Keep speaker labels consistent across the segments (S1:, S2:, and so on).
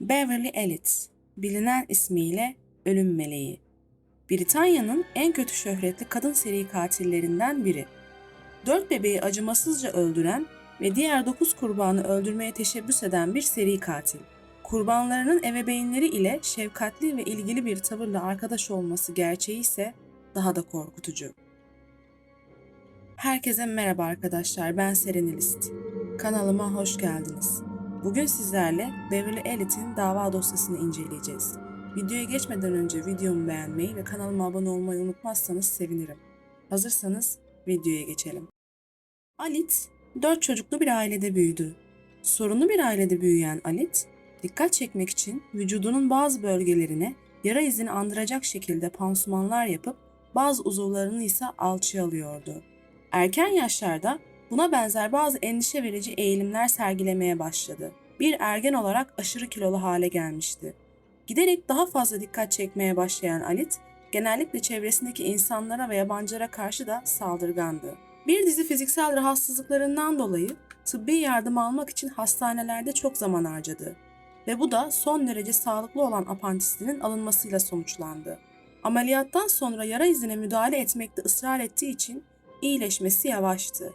S1: Beverly Elliot, bilinen ismiyle Ölüm Meleği. Britanya'nın en kötü şöhretli kadın seri katillerinden biri. Dört bebeği acımasızca öldüren ve diğer dokuz kurbanı öldürmeye teşebbüs eden bir seri katil. Kurbanlarının ebeveynleri ile şefkatli ve ilgili bir tavırla arkadaş olması gerçeği ise daha da korkutucu. Herkese merhaba arkadaşlar, ben Serenilist. Kanalıma hoş geldiniz. Bugün sizlerle Beverly Elliott'in dava dosyasını inceleyeceğiz. Videoya geçmeden önce videomu beğenmeyi ve kanalıma abone olmayı unutmazsanız sevinirim. Hazırsanız videoya geçelim. Alit, dört çocuklu bir ailede büyüdü. Sorunlu bir ailede büyüyen Alit, dikkat çekmek için vücudunun bazı bölgelerine yara izini andıracak şekilde pansumanlar yapıp bazı uzuvlarını ise alçıya alıyordu. Erken yaşlarda buna benzer bazı endişe verici eğilimler sergilemeye başladı. Bir ergen olarak aşırı kilolu hale gelmişti. Giderek daha fazla dikkat çekmeye başlayan Alit, genellikle çevresindeki insanlara ve yabancılara karşı da saldırgandı. Bir dizi fiziksel rahatsızlıklarından dolayı tıbbi yardım almak için hastanelerde çok zaman harcadı ve bu da son derece sağlıklı olan apantisinin alınmasıyla sonuçlandı. Ameliyattan sonra yara izine müdahale etmekte ısrar ettiği için iyileşmesi yavaştı.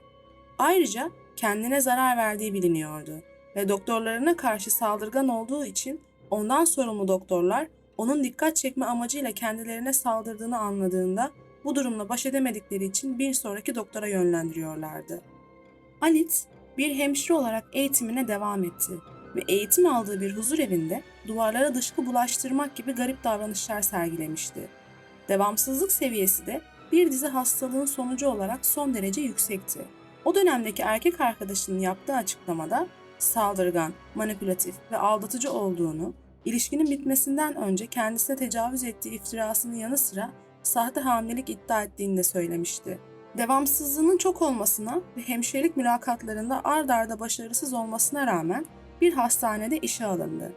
S1: Ayrıca kendine zarar verdiği biliniyordu doktorlarına karşı saldırgan olduğu için ondan sorumlu doktorlar onun dikkat çekme amacıyla kendilerine saldırdığını anladığında bu durumla baş edemedikleri için bir sonraki doktora yönlendiriyorlardı. Alit bir hemşire olarak eğitimine devam etti ve eğitim aldığı bir huzur evinde duvarlara dışkı bulaştırmak gibi garip davranışlar sergilemişti. Devamsızlık seviyesi de bir dizi hastalığın sonucu olarak son derece yüksekti. O dönemdeki erkek arkadaşının yaptığı açıklamada saldırgan, manipülatif ve aldatıcı olduğunu, ilişkinin bitmesinden önce kendisine tecavüz ettiği iftirasının yanı sıra sahte hamilelik iddia ettiğini de söylemişti. Devamsızlığının çok olmasına ve hemşirelik mülakatlarında ard arda başarısız olmasına rağmen bir hastanede işe alındı.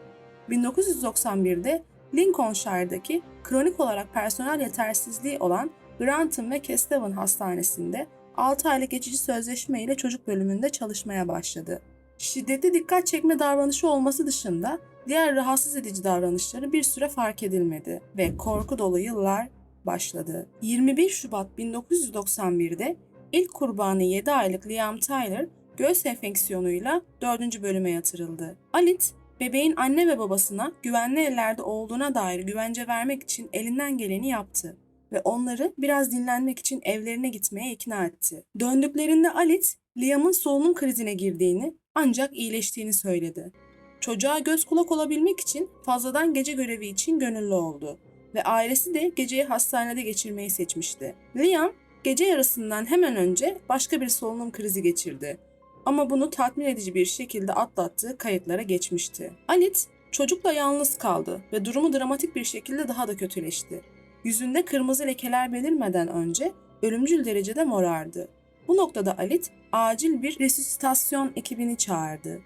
S1: 1991'de Lincolnshire'daki kronik olarak personel yetersizliği olan Grantham ve Kesteven Hastanesi'nde 6 aylık geçici sözleşme ile çocuk bölümünde çalışmaya başladı. Şiddetli dikkat çekme davranışı olması dışında diğer rahatsız edici davranışları bir süre fark edilmedi ve korku dolu yıllar başladı. 21 Şubat 1991'de ilk kurbanı 7 aylık Liam Tyler göğüs enfeksiyonuyla 4. bölüme yatırıldı. Alit, bebeğin anne ve babasına güvenli ellerde olduğuna dair güvence vermek için elinden geleni yaptı ve onları biraz dinlenmek için evlerine gitmeye ikna etti. Döndüklerinde Alit, Liam'ın solunum krizine girdiğini ancak iyileştiğini söyledi. Çocuğa göz kulak olabilmek için fazladan gece görevi için gönüllü oldu ve ailesi de geceyi hastanede geçirmeyi seçmişti. Liam, gece yarısından hemen önce başka bir solunum krizi geçirdi ama bunu tatmin edici bir şekilde atlattığı kayıtlara geçmişti. Alit, çocukla yalnız kaldı ve durumu dramatik bir şekilde daha da kötüleşti. Yüzünde kırmızı lekeler belirmeden önce ölümcül derecede morardı. Bu noktada Alit acil bir resüsitasyon ekibini çağırdı.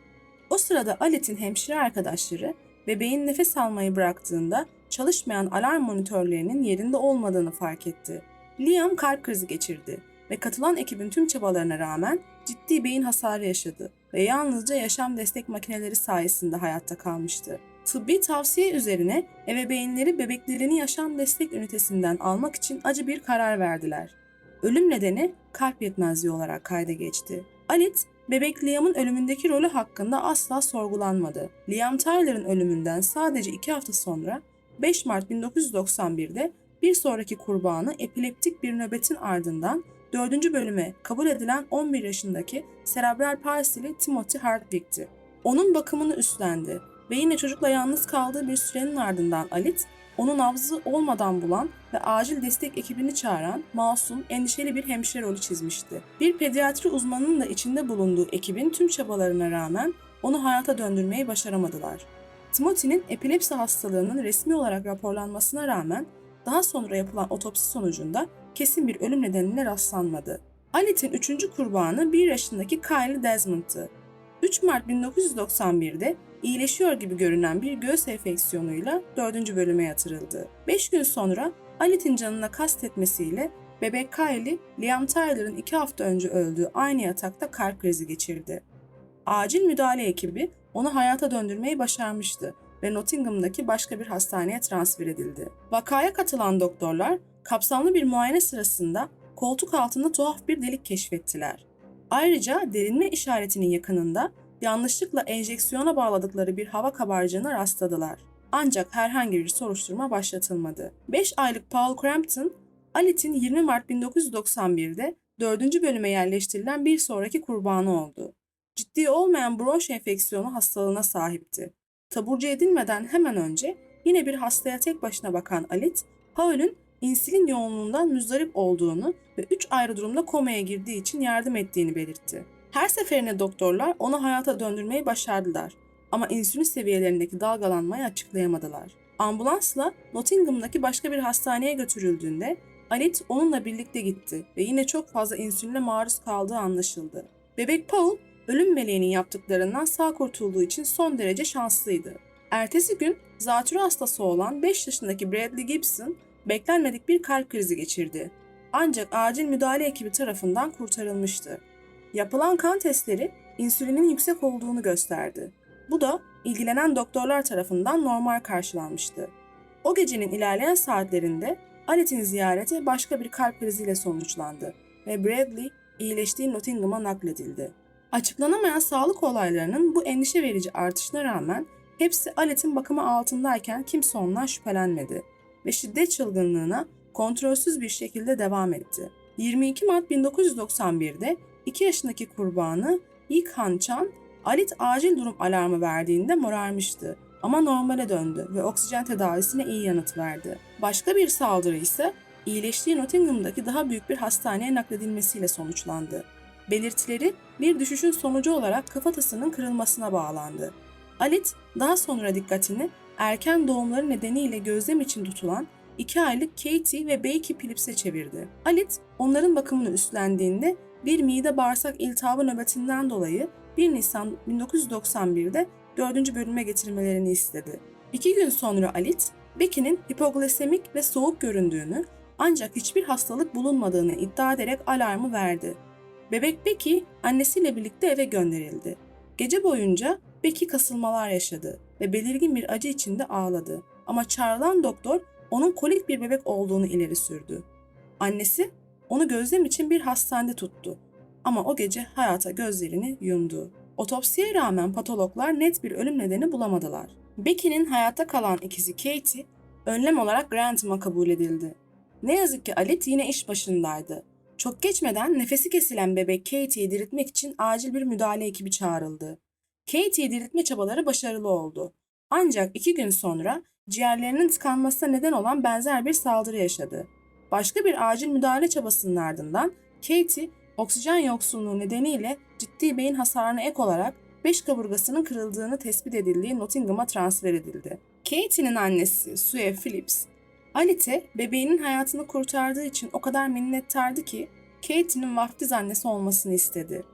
S1: O sırada Alit'in hemşire arkadaşları bebeğin nefes almayı bıraktığında çalışmayan alarm monitörlerinin yerinde olmadığını fark etti. Liam kalp krizi geçirdi ve katılan ekibin tüm çabalarına rağmen ciddi beyin hasarı yaşadı ve yalnızca yaşam destek makineleri sayesinde hayatta kalmıştı. Tıbbi tavsiye üzerine ebeveynleri bebeklerini yaşam destek ünitesinden almak için acı bir karar verdiler. Ölüm nedeni kalp yetmezliği olarak kayda geçti. Alit, bebek Liam'ın ölümündeki rolü hakkında asla sorgulanmadı. Liam Tyler'ın ölümünden sadece iki hafta sonra 5 Mart 1991'de bir sonraki kurbanı epileptik bir nöbetin ardından 4. bölüme kabul edilen 11 yaşındaki serebral palsili Timothy Hardwick'ti. Onun bakımını üstlendi ve yine çocukla yalnız kaldığı bir sürenin ardından Alit, onu nabzı olmadan bulan ve acil destek ekibini çağıran masum, endişeli bir hemşire rolü çizmişti. Bir pediatri uzmanının da içinde bulunduğu ekibin tüm çabalarına rağmen onu hayata döndürmeyi başaramadılar. Timothy'nin epilepsi hastalığının resmi olarak raporlanmasına rağmen daha sonra yapılan otopsi sonucunda kesin bir ölüm nedenine rastlanmadı. Alit'in üçüncü kurbanı 1 yaşındaki Kylie Desmond'tı. 3 Mart 1991'de iyileşiyor gibi görünen bir göğüs enfeksiyonuyla 4. bölüme yatırıldı. 5 gün sonra Alit'in canına kastetmesiyle bebek Kylie, Liam Tyler'ın 2 hafta önce öldüğü aynı yatakta kalp krizi geçirdi. Acil müdahale ekibi onu hayata döndürmeyi başarmıştı ve Nottingham'daki başka bir hastaneye transfer edildi. Vakaya katılan doktorlar kapsamlı bir muayene sırasında koltuk altında tuhaf bir delik keşfettiler. Ayrıca derinme işaretinin yakınında yanlışlıkla enjeksiyona bağladıkları bir hava kabarcığına rastladılar. Ancak herhangi bir soruşturma başlatılmadı. 5 aylık Paul Crampton, Alit'in 20 Mart 1991'de 4. bölüme yerleştirilen bir sonraki kurbanı oldu. Ciddi olmayan bronş enfeksiyonu hastalığına sahipti. Taburcu edilmeden hemen önce yine bir hastaya tek başına bakan Alit, Paul'ün insülin yoğunluğundan müzdarip olduğunu ve 3 ayrı durumda komaya girdiği için yardım ettiğini belirtti. Her seferinde doktorlar onu hayata döndürmeyi başardılar ama insülin seviyelerindeki dalgalanmayı açıklayamadılar. Ambulansla Nottingham'daki başka bir hastaneye götürüldüğünde Alit onunla birlikte gitti ve yine çok fazla insüline maruz kaldığı anlaşıldı. Bebek Paul, ölüm meleğinin yaptıklarından sağ kurtulduğu için son derece şanslıydı. Ertesi gün zatürre hastası olan 5 yaşındaki Bradley Gibson beklenmedik bir kalp krizi geçirdi. Ancak acil müdahale ekibi tarafından kurtarılmıştı. Yapılan kan testleri insülinin yüksek olduğunu gösterdi. Bu da ilgilenen doktorlar tarafından normal karşılanmıştı. O gecenin ilerleyen saatlerinde Alet'in ziyareti başka bir kalp kriziyle sonuçlandı ve Bradley iyileştiği Nottingham'a nakledildi. Açıklanamayan sağlık olaylarının bu endişe verici artışına rağmen hepsi Alet'in bakımı altındayken kimse ondan şüphelenmedi ve şiddet çılgınlığına kontrolsüz bir şekilde devam etti. 22 Mart 1991'de 2 yaşındaki kurbanı İlk Han Chan, Alit acil durum alarmı verdiğinde morarmıştı ama normale döndü ve oksijen tedavisine iyi yanıt verdi. Başka bir saldırı ise iyileştiği Nottingham'daki daha büyük bir hastaneye nakledilmesiyle sonuçlandı. Belirtileri bir düşüşün sonucu olarak kafatasının kırılmasına bağlandı. Alit daha sonra dikkatini erken doğumları nedeniyle gözlem için tutulan 2 aylık Katie ve Becky Phillips'e çevirdi. Alit onların bakımını üstlendiğinde bir mide bağırsak iltihabı nöbetinden dolayı 1 Nisan 1991'de 4. bölüme getirmelerini istedi. İki gün sonra Alit, Becky'nin hipoglesemik ve soğuk göründüğünü ancak hiçbir hastalık bulunmadığını iddia ederek alarmı verdi. Bebek Becky annesiyle birlikte eve gönderildi. Gece boyunca Becky kasılmalar yaşadı ve belirgin bir acı içinde ağladı. Ama çağrılan doktor onun kolik bir bebek olduğunu ileri sürdü. Annesi onu gözlem için bir hastanede tuttu ama o gece hayata gözlerini yumdu. Otopsiye rağmen patologlar net bir ölüm nedeni bulamadılar. Becky'nin hayatta kalan ikizi Katie, önlem olarak Grantham'a kabul edildi. Ne yazık ki Alit yine iş başındaydı. Çok geçmeden nefesi kesilen bebek Katie'yi diriltmek için acil bir müdahale ekibi çağrıldı. Katie'yi diriltme çabaları başarılı oldu. Ancak iki gün sonra ciğerlerinin tıkanmasına neden olan benzer bir saldırı yaşadı. Başka bir acil müdahale çabasının ardından Katie oksijen yoksunluğu nedeniyle ciddi beyin hasarına ek olarak 5 kaburgasının kırıldığını tespit edildiği Nottingham'a transfer edildi. Katie'nin annesi Sue Phillips, Alit'e bebeğinin hayatını kurtardığı için o kadar minnettardı ki Katie'nin vaftiz annesi olmasını istedi.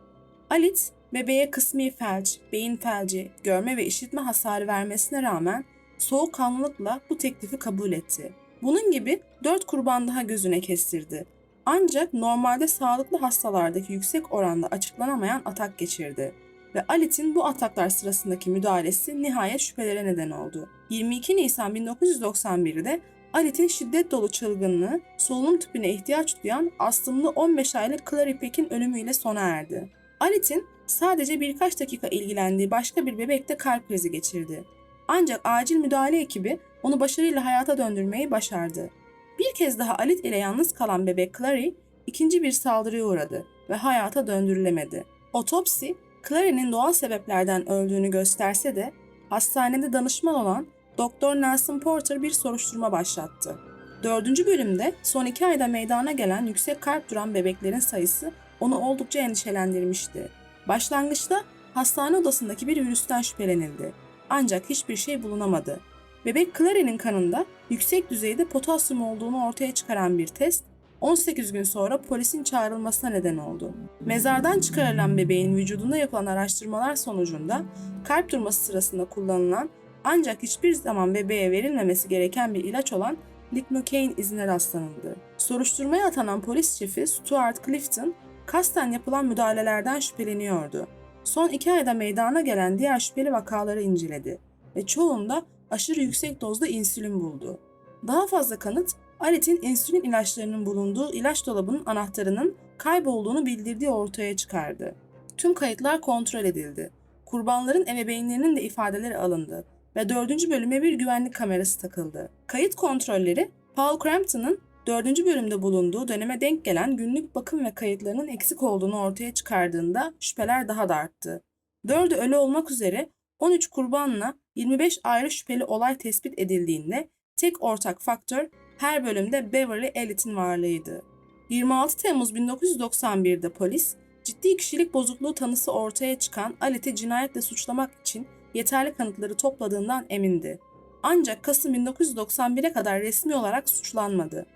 S1: Alit, bebeğe kısmi felç, beyin felci, görme ve işitme hasarı vermesine rağmen soğukkanlılıkla bu teklifi kabul etti. Bunun gibi dört kurban daha gözüne kestirdi. Ancak normalde sağlıklı hastalardaki yüksek oranda açıklanamayan atak geçirdi ve Alit'in bu ataklar sırasındaki müdahalesi nihayet şüphelere neden oldu. 22 Nisan 1991'de Alit'in şiddet dolu çılgınlığı solunum tüpüne ihtiyaç duyan astımlı 15 aylık Clary Peck'in ölümüyle sona erdi. Alit'in sadece birkaç dakika ilgilendiği başka bir bebekte kalp krizi geçirdi. Ancak acil müdahale ekibi onu başarıyla hayata döndürmeyi başardı. Bir kez daha Alit ile yalnız kalan bebek Clary ikinci bir saldırıya uğradı ve hayata döndürülemedi. Otopsi, Clary'nin doğal sebeplerden öldüğünü gösterse de hastanede danışman olan Doktor Nelson Porter bir soruşturma başlattı. Dördüncü bölümde son iki ayda meydana gelen yüksek kalp duran bebeklerin sayısı onu oldukça endişelendirmişti. Başlangıçta hastane odasındaki bir virüsten şüphelenildi. Ancak hiçbir şey bulunamadı. Bebek Clary'nin kanında yüksek düzeyde potasyum olduğunu ortaya çıkaran bir test 18 gün sonra polisin çağrılmasına neden oldu. Mezardan çıkarılan bebeğin vücudunda yapılan araştırmalar sonucunda kalp durması sırasında kullanılan ancak hiçbir zaman bebeğe verilmemesi gereken bir ilaç olan lignocaine izine rastlanıldı. Soruşturmaya atanan polis şefi Stuart Clifton, kasten yapılan müdahalelerden şüpheleniyordu. Son iki ayda meydana gelen diğer şüpheli vakaları inceledi. ve çoğunda aşırı yüksek dozda insülin buldu. Daha fazla kanıt, Alet'in insülin ilaçlarının bulunduğu ilaç dolabının anahtarının kaybolduğunu bildirdiği ortaya çıkardı. Tüm kayıtlar kontrol edildi. Kurbanların ebeveynlerinin de ifadeleri alındı ve dördüncü bölüme bir güvenlik kamerası takıldı. Kayıt kontrolleri, Paul Crampton'ın dördüncü bölümde bulunduğu döneme denk gelen günlük bakım ve kayıtlarının eksik olduğunu ortaya çıkardığında şüpheler daha da arttı. Dördü ölü olmak üzere 13 kurbanla 25 ayrı şüpheli olay tespit edildiğinde tek ortak faktör her bölümde Beverly Elliott'in varlığıydı. 26 Temmuz 1991'de polis, ciddi kişilik bozukluğu tanısı ortaya çıkan Alit'i cinayetle suçlamak için yeterli kanıtları topladığından emindi. Ancak Kasım 1991'e kadar resmi olarak suçlanmadı.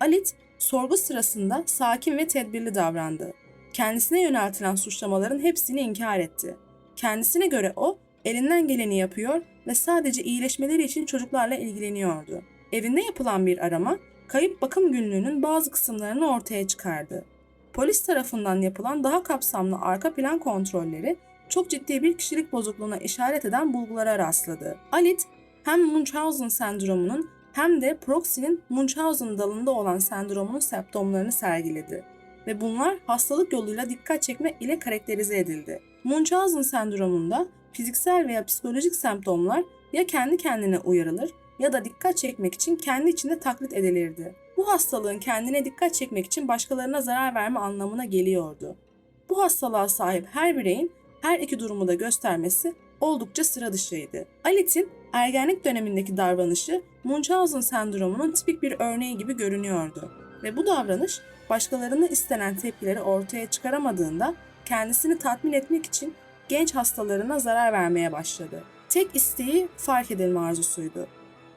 S1: Alit, sorgu sırasında sakin ve tedbirli davrandı. Kendisine yöneltilen suçlamaların hepsini inkar etti. Kendisine göre o, elinden geleni yapıyor ve sadece iyileşmeleri için çocuklarla ilgileniyordu. Evinde yapılan bir arama, kayıp bakım günlüğünün bazı kısımlarını ortaya çıkardı. Polis tarafından yapılan daha kapsamlı arka plan kontrolleri çok ciddi bir kişilik bozukluğuna işaret eden bulgulara rastladı. Alit hem Munchausen sendromunun hem de Proxy'nin Munchausen dalında olan sendromunun semptomlarını sergiledi ve bunlar hastalık yoluyla dikkat çekme ile karakterize edildi. Munchausen sendromunda fiziksel veya psikolojik semptomlar ya kendi kendine uyarılır ya da dikkat çekmek için kendi içinde taklit edilirdi. Bu hastalığın kendine dikkat çekmek için başkalarına zarar verme anlamına geliyordu. Bu hastalığa sahip her bireyin her iki durumu da göstermesi oldukça sıra dışıydı. Alit'in ergenlik dönemindeki davranışı Munchausen sendromunun tipik bir örneği gibi görünüyordu ve bu davranış başkalarına istenen tepkileri ortaya çıkaramadığında kendisini tatmin etmek için genç hastalarına zarar vermeye başladı. Tek isteği fark edilme arzusuydu.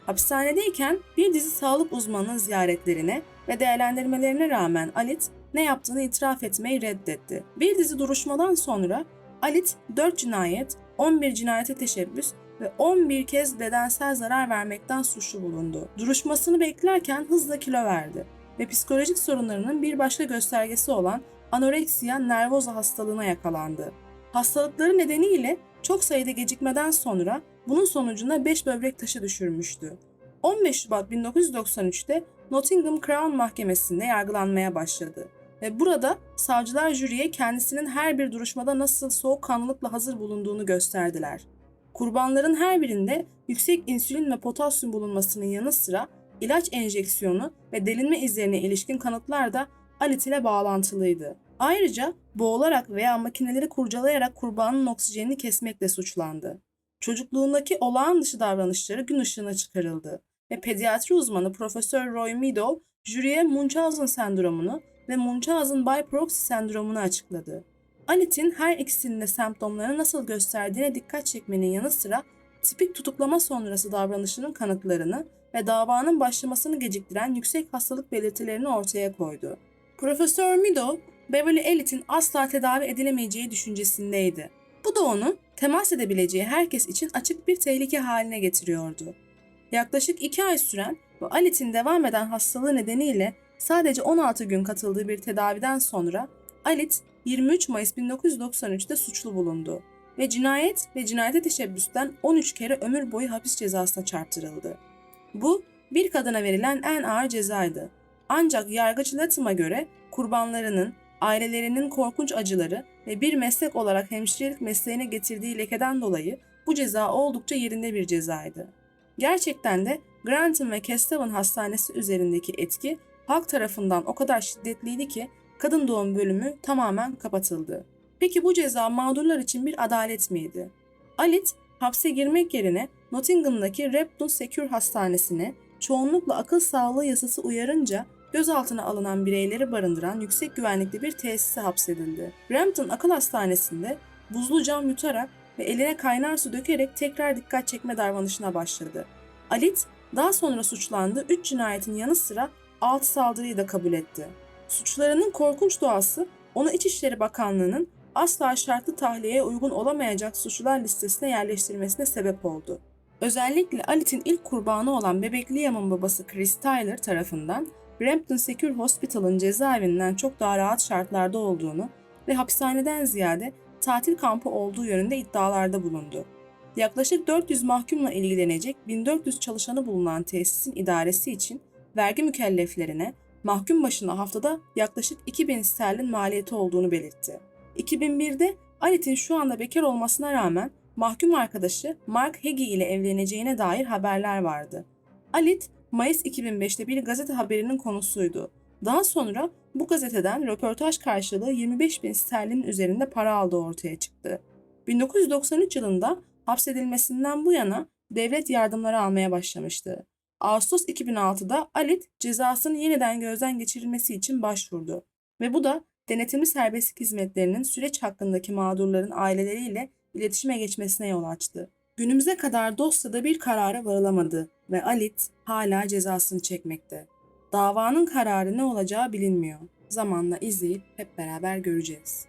S1: Hapishanedeyken bir dizi sağlık uzmanının ziyaretlerine ve değerlendirmelerine rağmen Alit ne yaptığını itiraf etmeyi reddetti. Bir dizi duruşmadan sonra Alit 4 cinayet, 11 cinayete teşebbüs ve 11 kez bedensel zarar vermekten suçlu bulundu. Duruşmasını beklerken hızla kilo verdi ve psikolojik sorunlarının bir başka göstergesi olan anoreksiya nervoza hastalığına yakalandı. Hastalıkları nedeniyle çok sayıda gecikmeden sonra bunun sonucunda 5 böbrek taşı düşürmüştü. 15 Şubat 1993'te Nottingham Crown Mahkemesi'nde yargılanmaya başladı ve burada savcılar jüriye kendisinin her bir duruşmada nasıl soğukkanlılıkla hazır bulunduğunu gösterdiler. Kurbanların her birinde yüksek insülin ve potasyum bulunmasının yanı sıra ilaç enjeksiyonu ve delinme izlerine ilişkin kanıtlar da Alit ile bağlantılıydı. Ayrıca boğularak veya makineleri kurcalayarak kurbanın oksijenini kesmekle suçlandı. Çocukluğundaki olağan dışı davranışları gün ışığına çıkarıldı ve pediatri uzmanı Profesör Roy Meadow jüriye Munchausen sendromunu ve Munchausen by proxy sendromunu açıkladı. Alit'in her ikisinin de semptomları nasıl gösterdiğine dikkat çekmenin yanı sıra tipik tutuklama sonrası davranışının kanıtlarını ve davanın başlamasını geciktiren yüksek hastalık belirtilerini ortaya koydu. Profesör Meadow, Beverly Elliott'in asla tedavi edilemeyeceği düşüncesindeydi. Bu da onu temas edebileceği herkes için açık bir tehlike haline getiriyordu. Yaklaşık iki ay süren ve Alit'in devam eden hastalığı nedeniyle sadece 16 gün katıldığı bir tedaviden sonra Alit 23 Mayıs 1993'te suçlu bulundu ve cinayet ve cinayete teşebbüsten 13 kere ömür boyu hapis cezasına çarptırıldı. Bu bir kadına verilen en ağır cezaydı. Ancak yargıç Latham'a göre kurbanlarının, ailelerinin korkunç acıları ve bir meslek olarak hemşirelik mesleğine getirdiği lekeden dolayı bu ceza oldukça yerinde bir cezaydı. Gerçekten de Grantham ve Kesteven Hastanesi üzerindeki etki halk tarafından o kadar şiddetliydi ki kadın doğum bölümü tamamen kapatıldı. Peki bu ceza mağdurlar için bir adalet miydi? Alit hapse girmek yerine Nottingham'daki Repton Secure Hastanesi'ne çoğunlukla akıl sağlığı yasası uyarınca gözaltına alınan bireyleri barındıran yüksek güvenlikli bir tesise hapsedildi. Rampton Akıl Hastanesi'nde buzlu cam yutarak ve eline kaynar su dökerek tekrar dikkat çekme davranışına başladı. Alit daha sonra suçlandığı 3 cinayetin yanı sıra 6 saldırıyı da kabul etti. Suçlarının korkunç doğası onu İçişleri Bakanlığı'nın asla şartlı tahliyeye uygun olamayacak suçlular listesine yerleştirmesine sebep oldu. Özellikle Alit'in ilk kurbanı olan bebek Liam'ın babası Chris Tyler tarafından Brampton Secure Hospital'ın cezaevinden çok daha rahat şartlarda olduğunu ve hapishaneden ziyade tatil kampı olduğu yönünde iddialarda bulundu. yaklaşık 400 mahkumla ilgilenecek 1400 çalışanı bulunan tesisin idaresi için vergi mükelleflerine mahkum başına haftada yaklaşık 2000 sterlin maliyeti olduğunu belirtti. 2001'de Alit'in şu anda bekar olmasına rağmen mahkum arkadaşı Mark Hegi ile evleneceğine dair haberler vardı. Alit, Mayıs 2005'te bir gazete haberinin konusuydu. Daha sonra bu gazeteden röportaj karşılığı 25 bin sterlin üzerinde para aldığı ortaya çıktı. 1993 yılında hapsedilmesinden bu yana devlet yardımları almaya başlamıştı. Ağustos 2006'da Alit cezasının yeniden gözden geçirilmesi için başvurdu ve bu da denetimli serbestlik hizmetlerinin süreç hakkındaki mağdurların aileleriyle iletişime geçmesine yol açtı. Günümüze kadar dosyada bir karara varılamadı ve Alit hala cezasını çekmekte. Davanın kararı ne olacağı bilinmiyor. Zamanla izleyip hep beraber göreceğiz.